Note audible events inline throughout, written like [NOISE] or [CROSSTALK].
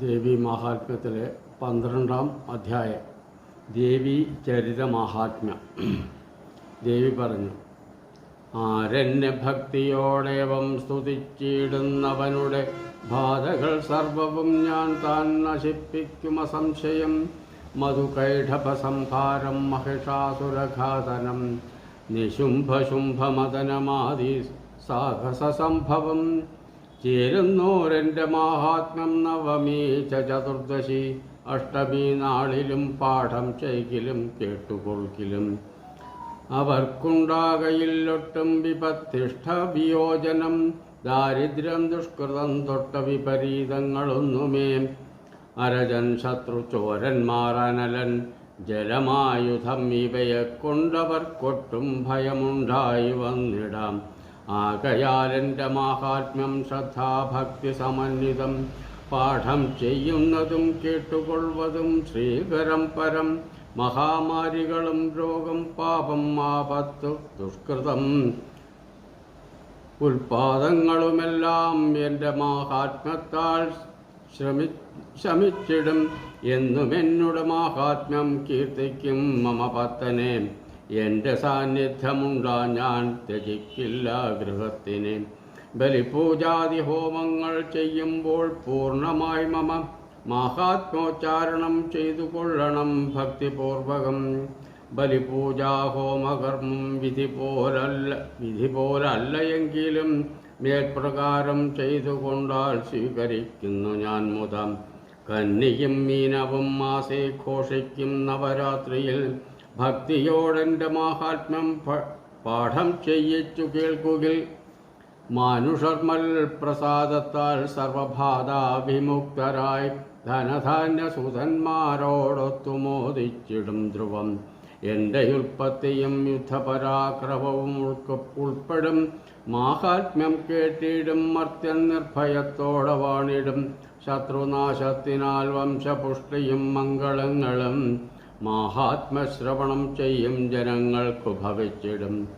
ദേവി മഹാത്മ്യത്തിലെ പന്ത്രണ്ടാം അധ്യായം. ദേവി ചരിത മഹാത്മ്യം ദേവി പറഞ്ഞു ആരെന്നെ ഭക്തിയോടേവം സ്തുതിച്ചിടുന്നവനുടെ ബാധകൾ സർവവും ഞാൻ താൻ നശിപ്പിക്കും അസംശയം. മധുകൈഠഭസംഭാരം മഹിഷാസുരഘാതനം നിശുംഭശുംഭമദനമാതി സാഹസസംഭവം. ചേരുന്നോരെന്റെ മാഹാത്മ്യം നവമീ ചതുർദശി. അഷ്ടമി നാളിലും പാഠം ചെയ്കിലും കേട്ടുകൊൾക്കിലും അവർക്കുണ്ടാകയില്ലൊട്ടും വിപത്തിഷ്ഠ വിയോജനം. ദാരിദ്ര്യം ദുഷ്കൃതം തൊട്ട വിപരീതങ്ങളൊന്നുമേ. അരജൻ ശത്രു ചോരന്മാറനലൻ ജലമായുധം ഇവയെ കൊണ്ടവർക്കൊട്ടും ഭയമുണ്ടായി വന്നിടാം. ആകയാലെന്റെ മാഹാത്മ്യം ശ്രദ്ധാഭക്തി സമന്വിതം പാഠം ചെയ്യുന്നതും കേട്ടുകൊള്ളുവതും ശ്രീകരം പരം മഹാമാരികളും രോഗം പാപം ആപത്ത് ദുഷ്കൃതം. ഉൽപാദങ്ങളുമെല്ലാം എന്റെ മാഹാത്മ്യത്താൽ ശ്രമി ശമിച്ചിടും. എന്നും എന്നോട് മാഹാത്മ്യം കീർത്തിക്കും മമ പത്തനെ എന്റെ സാന്നിധ്യമുണ്ടാ ഞാൻ ത്യജിക്കില്ല ഗൃഹത്തിന്. ബലിപൂജാതി ഹോമങ്ങൾ ചെയ്യുമ്പോൾ പൂർണമായി മമ മഹാത്മോച്ചാരണം ചെയ്തു കൊള്ളണം ഭക്തിപൂർവകം. ബലിപൂജാ ഹോമകർമ്മം വിധി പോലല്ല വിധി പോലല്ല എങ്കിലും മേൽപ്രകാരം ചെയ്തുകൊണ്ടാൽ സ്വീകരിക്കുന്നു ഞാൻ മുതം. കന്നിയും മീനവും മാസേ ഘോഷിക്കും നവരാത്രിയിൽ. ഭക്തിയോടെന്റെ മാഹാത്മ്യം പാഠം ചെയ്യിച്ചു കേൾക്കുകിൽ മാനുഷർമൽ പ്രസാദത്താൽ സർവഭാതാഭിമുക്തരായി ധനധാന്യ സുധന്മാരോടൊത്തു മോദിച്ചിടും ധ്രുവം. എന്റെ ഉൽപ്പത്തിയും യുദ്ധപരാക്രമവും ഉൾപ്പെടും. മാഹാത്മ്യം കേട്ടിടും മർത്യൻ നിർഭയത്തോടെ വാണിടും. ശത്രുനാശത്തിനാൽ വംശപുഷ്ടിയും മംഗളങ്ങളും മാഹാത്മ്യശ്രവണം ചെയ്യും ജനങ്ങൾക്കു ഭവിച്ചിടും.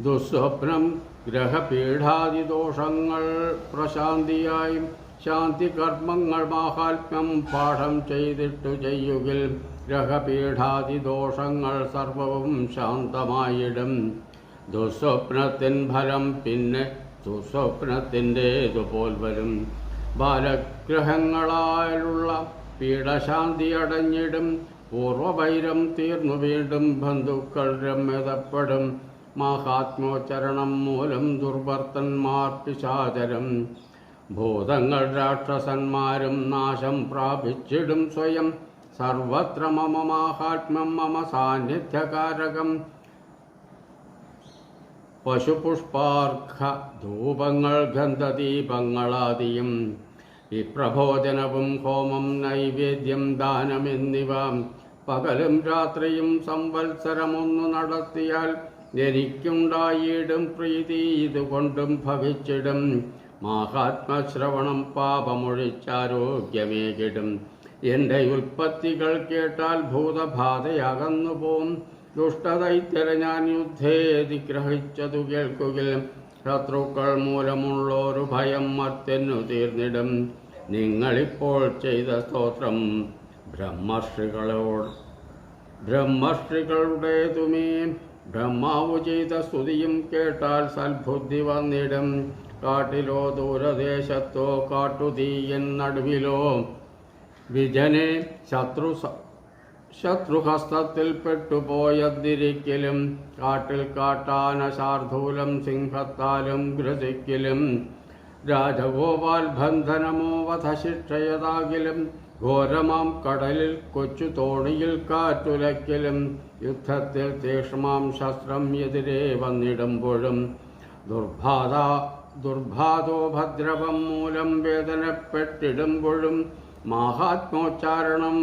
ദുസ്വപ്നം ഗ്രഹപീഠാദിദോഷങ്ങൾ പ്രശാന്തിയായും ശാന്തി കർമ്മങ്ങൾ മാഹാത്മ്യം പാഠം ചെയ്തിട്ടു ചെയ്യുകിൽ ഗ്രഹപീഠാദിദോഷങ്ങൾ സർവവും ശാന്തമായിടും. ദുസ്വപ്നത്തിൻ ഫലം പിന്നെ ദുസ്വപ്നത്തിന്റേതുപോൽ വരും. ബാലഗ്രഹങ്ങളാലുള്ള പീഡശാന്തി അടഞ്ഞിടും. പൂർവവൈരം തീർന്നു വീണ്ടും ബന്ധുക്കൾ രമ്യതപ്പെടും. മഹാത്മോചരണം മൂലം ദുർവർത്തന്മാർ പിശാചരം. ഭൂതങ്ങൾ രാക്ഷസന്മാരും നാശം പ്രാപിച്ചിടും സ്വയം. സർവത്ര മമ മാഹാത്മ്യം മമ സാന്നിധ്യകാരകം. പശുപുഷ്പാർഘ ധൂപങ്ങൾ ഗന്ധദീപങ്ങളാദിയും. വിപ്രഭോജനവും ഹോമം നൈവേദ്യം ദാനം എന്നിവ പകലും രാത്രിയും സംവത്സരമൊന്നു നടത്തിയാൽ എനിക്കുണ്ടായിടും പ്രീതി ഇതുകൊണ്ടും ഭവിച്ചിടും. മാഹാത്മശ്രവണം പാപമൊഴിച്ചാരോഗ്യമേകിടും. എന്റെ ഉൽപ്പത്തികൾ കേട്ടാൽ ഭൂതബാധയകന്നു പോം ദുഷ്ടദൈത്യരെ ഞാൻ യുദ്ധേതി ഗ്രഹിച്ചതു കേൾക്കുകിൽ. ശത്രുക്കൾ മൂലമുള്ളൊരു ഭയം മറ്റെന്നു തീർന്നിടും. നിങ്ങളിപ്പോൾ ചെയ്ത സ്തോത്രം ബ്രഹ്മർഷികളോട് ബ്രഹ്മർഷികളുടേതുമേ ബ്രഹ്മാവു ചെയ്ത സ്തുതിയും കേട്ടാൽ സൽബുദ്ധി വന്നിടും. കാട്ടിലോ ദൂരദേശത്തോ കാട്ടുതീയൻ നടുവിലോ വിജനെ ശത്രു ശത്രുഹസ്തത്തിൽ പെട്ടുപോയതിരിക്കലും കാട്ടിൽ കാട്ടാന ശാർദൂലം സിംഹത്താലും ഗ്രസിക്കലും. രാജഗോപാൽ ബന്ധനമോ വധശിക്ഷയതാകിലും ഘോരമാം കടലിൽ കൊച്ചു തോണിയിൽ കാറ്റുലയ്ക്കലും യുദ്ധത്തിൽ തീക്ഷ്മാം ശസ്ത്രം എതിരെ വന്നിടുമ്പോഴും ദുർബാധ ദുർബാധോ ഭദ്രവം മൂലം വേദനപ്പെട്ടിടുമ്പോഴും മാഹാത്മോച്ചാരണം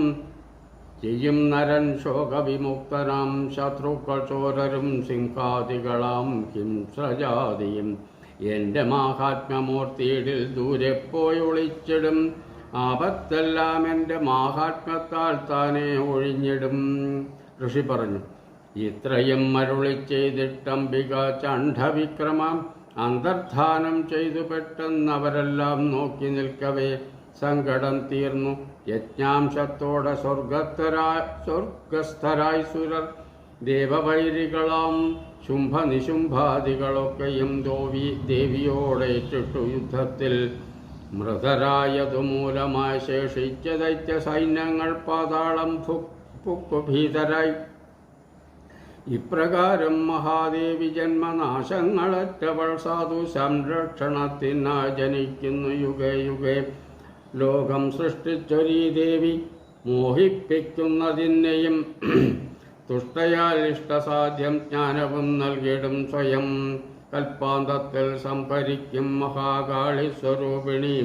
ചെയ്യും നരൻ ശോകവിമുക്തനാം. ശത്രുക്കൾ ചോരരും സിംഹാദികളാം ഹിംസ്രജാതിയും. എന്റെ മാഹാത്മ്യമൂർത്തിയിടിൽ ദൂരെ പോയി ഒളിച്ചിടും ആപത്തെല്ലാം എന്റെ മാഹാത്മ്യത്താൽ താനെ ഒഴിഞ്ഞിടും. ഋഷി പറഞ്ഞു ഇത്രയും മരുളി ചെയ്തിട്ടംബിക ചണ്ഡവിക്രമം അന്തർധാനം ചെയ്തു പെട്ടെന്നവരെല്ലാം നോക്കി നിൽക്കവേ സങ്കടം തീർന്നു. യജ്ഞാംശത്തോടെ സ്വർഗത്തരായ സ്വർഗസ്ഥരായി സുരർ. ദേവവൈരികളാം ശുംഭനിശുംഭാദികളൊക്കെയും ദോവി ദേവിയോടേറ്റിട്ടു യുദ്ധത്തിൽ മൃതരായതുമൂലമായി ശേഷിച്ച ദൈത്യ സൈന്യങ്ങൾ പാതാളം ഭീതരായി ഇപ്രകാരം മഹാദേവി ജന്മനാശങ്ങളറ്റവൾ സാധു സംരക്ഷണത്തിനായി ജനിക്കുന്നു യുഗേ യുഗേ. ലോകം സൃഷ്ടിച്ചൊരീ ദേവി മോഹിപ്പിക്കുന്നതിനെയും തുഷ്ടയാൽ ഇഷ്ടസാധ്യം ജ്ഞാനവും നൽകിയിടും സ്വയം. കൽപ്പാന്തത്തിൽ സംഭരിക്കും മഹാകാളി സ്വരൂപിണി.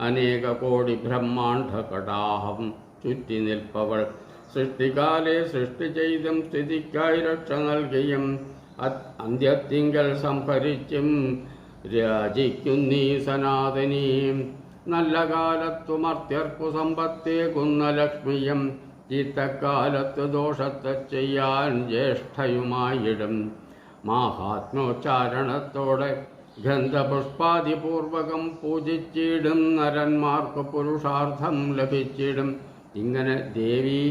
അനേക കോടി ബ്രഹ്മാണ്ഡ കടാഹം ചുറ്റി നിൽപ്പവൾ. സൃഷ്ടികാലെ സൃഷ്ടി ചെയ്തും സ്ഥിതിക്കായി രക്ഷ നൽകിയും അന്ത്യത്തിങ്കൽ സംഭരിച്ചും രാജിക്കുന്നീ സനാതനീ. നല്ല കാലത്തു മർത്യർക്കു സമ്പത്തേകുന്ന ലക്ഷ്മിയും ചീത്തക്കാലത്ത് ദോഷത്തെ ചെയ്യാൻ ജ്യേഷ്ഠയുമായിടും. മാഹാത്മ്യോച്ചാരണത്തോടെ ഗന്ധപുഷ്പാതിപൂർവകം പൂജിച്ചിടും നരന്മാർക്ക് പുരുഷാർത്ഥം ലഭിച്ചിടും. ഇങ്ങനെ ദേവി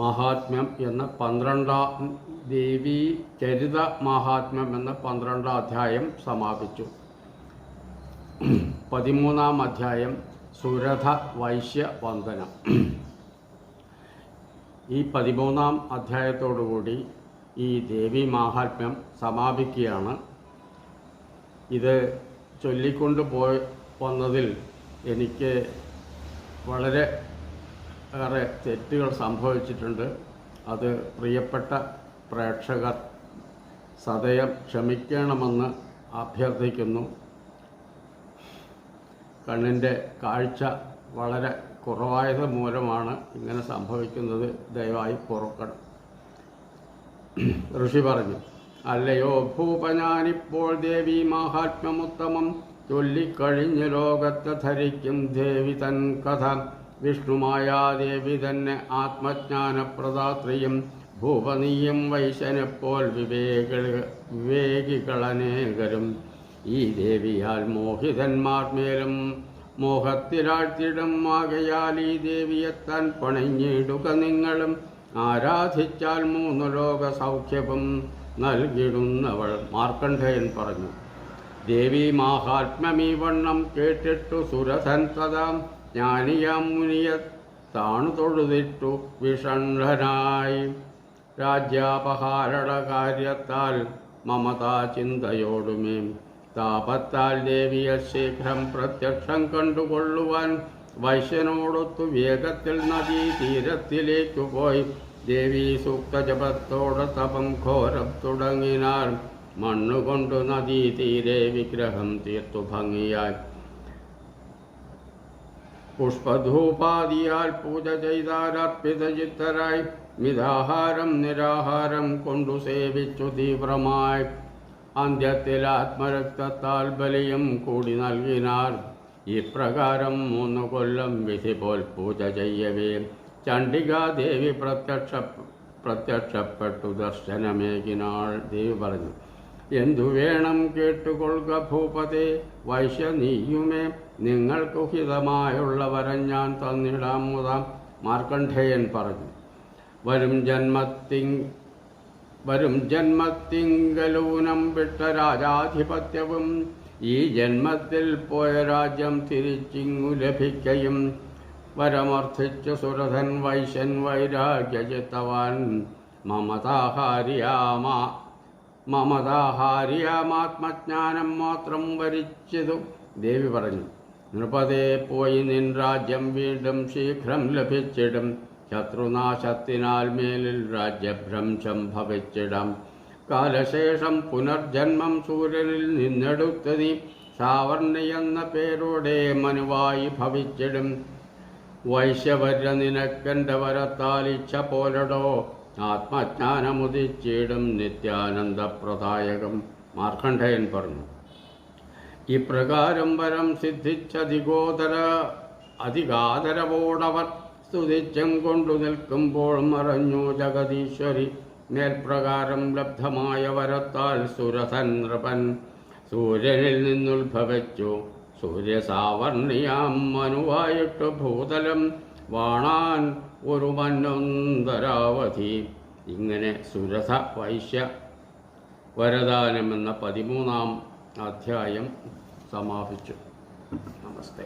മഹാത്മ്യം എന്ന പന്ത്രണ്ടാം ദേവി ചരിത മഹാത്മ്യം എന്ന പന്ത്രണ്ടാം അധ്യായം സമാപിച്ചു. പതിമൂന്നാം അധ്യായം സുരഥ വൈശ്യ വന്ദനം. ഈ പതിമൂന്നാം അധ്യായത്തോടുകൂടി ഈ ദേവി മാഹാത്മ്യം സമാപിക്കുകയാണ്. ഇത് ചൊല്ലിക്കൊണ്ട് പോയി വന്നതിൽ എനിക്ക് വളരെ ഏറെ തെറ്റുകൾ സംഭവിച്ചിട്ടുണ്ട്. അത് പ്രിയപ്പെട്ട പ്രേക്ഷകർ സദയം ക്ഷമിക്കണമെന്ന് അഭ്യർത്ഥിക്കുന്നു. കണ്ണിന്റെ കാഴ്ച വളരെ കുറവായത് മൂലമാണ് ഇങ്ങനെ സംഭവിക്കുന്നത്. ദയവായി പൊറുക്കണം [CLEARS THROAT] ഋഷി പറഞ്ഞു അല്ലയോ ഭൂപനാനിപ്പോൾ ദേവി മാഹാത്മ്യമുത്തമം ചൊല്ലിക്കഴിഞ്ഞ് ലോകത്തെ ധരിക്കും ദേവി തൻ കഥ. വിഷ്ണുമായാദേവി തന്നെ ആത്മജ്ഞാനപ്രദാത്രിയും. ഭൂപനീയം വൈശനെപ്പോൾ വിവേക വിവേകികളനേകരും. ഈ ദേവിയാൽ മോഹിതന്മാർ മേലും മോഹത്തിലാഴ്ത്തിടും. ആകയാൽ ഈ ദേവിയെത്താൻ പണഞ്ഞിടുക നിങ്ങളും. ആരാധിച്ചാൽ മൂന്ന് ലോക സൗഖ്യവും നൽകിടുന്നവൾ മാർക്കണ്ഡേയൻ പറഞ്ഞു. ദേവി മാഹാത്മ്യമീ വണ്ണം കേട്ടിട്ടു സുരസൻ തഥാ ജ്ഞാനിയാം മുനിയെ താണു തൊഴുതിട്ടു വിഷണ്ഠനായി. രാജ്യാപഹാരണ കാര്യത്താൽ മമതാ ചിന്തയോടുമേ. താപത്താൽ ദേവിയെ ശീഘ്രം പ്രത്യക്ഷം കണ്ടുകൊള്ളുവാൻ വൈശ്യനോടൊത്തു വേഗത്തിൽ നദീ തീരത്തിലേക്കു പോയി. ദേവി സൂക്തജപത്തോട് തപം ഘോരം തുടങ്ങിനാൽ മണ്ണുകൊണ്ടു നദീ തീരെ വിഗ്രഹം തീർത്തു ഭംഗിയായി. പുഷ്പധൂപാദിയാൽ പൂജ ചെയ്താൽ അർപ്പിത ചിത്തരായി മിതാഹാരം നിരാഹാരം കൊണ്ടു സേവിച്ചു തീവ്രമായി. അന്ത്യത്തിൽ ആത്മരക്തത്താൽ ബലിയും കൂടി നൽകിനാർ ഇപ്രകാരം മൂന്ന് കൊല്ലം വിധി പോൽ പൂജ ചെയ്യവേ. ചണ്ഡികാദേവി പ്രത്യക്ഷ പ്രത്യക്ഷപ്പെട്ടു ദർശനമേകിനാൾ ദേവി പറഞ്ഞു എന്തു വേണം കേട്ടുകൊള്ളുക ഭൂപതേ? വൈശ്യ നീയുമേ. നിങ്ങൾക്ക് ഹിതമായുള്ള വരം ഞാൻ തന്നിടാം മുതാം. മാർക്കണ്ഠേയൻ പറഞ്ഞു വരും ജന്മത്തി വരും ജന്മത്തിങ്കലൂനം വിട്ട രാജാധിപത്യവും ഈ ജന്മത്തിൽ പോയ രാജ്യം തിരിച്ചിങ്ങു ലഭിക്കയും വരമർത്ഥിച്ചു സുരഥൻ വൈശൻ വൈരാഗ്യചിത്തവാൻ മമതാഹാരിയാമാ മമതാഹാരിയാമാത്മജ്ഞാനം മാത്രം വരിച്ചതു. ദേവി പറഞ്ഞു നൃപതേ പോയി നിൻ രാജ്യം വീണ്ടും ശീഘ്രം ലഭിച്ചിടും. ശത്രുനാശത്തിനാൽ മേലിൽ രാജ്യഭ്രംശം ഭവിച്ചിടാം. കാലശേഷം പുനർജന്മം സൂര്യനിൽ നിന്നെടുത്തതി സാവർണി എന്ന പേരോടെ മനുവായി ഭവിച്ചിടും. വൈശ്യവര്യ നിനക്കെന്റെ വരത്താലിച്ച പോലടോ. ആത്മജ്ഞാനമുദിച്ചിടും നിത്യാനന്ദപ്രദായകം. മാർക്കണ്ഡയൻ പറഞ്ഞു. ഇപ്രകാരം വരം സിദ്ധിച്ചധികോദര അധികാദരവോടവർ സ്തുതിച്ചം കൊണ്ടു നിൽക്കുമ്പോൾ മറഞ്ഞു ജഗദീശ്വരി മേൽപ്രകാരം ലബ്ധമായ വരത്താൽ സുരസൻ നൃപൻ സൂര്യനിൽ നിന്നുത്ഭവിച്ചു. സൂര്യസാവർണിയാം മനുവായിട്ട് ഭൂതലം വാണാൻ ഒരു മന്നൊന്തരാവധി. ഇങ്ങനെ സുരസ വൈശ്യ വരദാനം എന്ന പതിമൂന്നാം അധ്യായം സമാപിച്ചു. നമസ്തേ.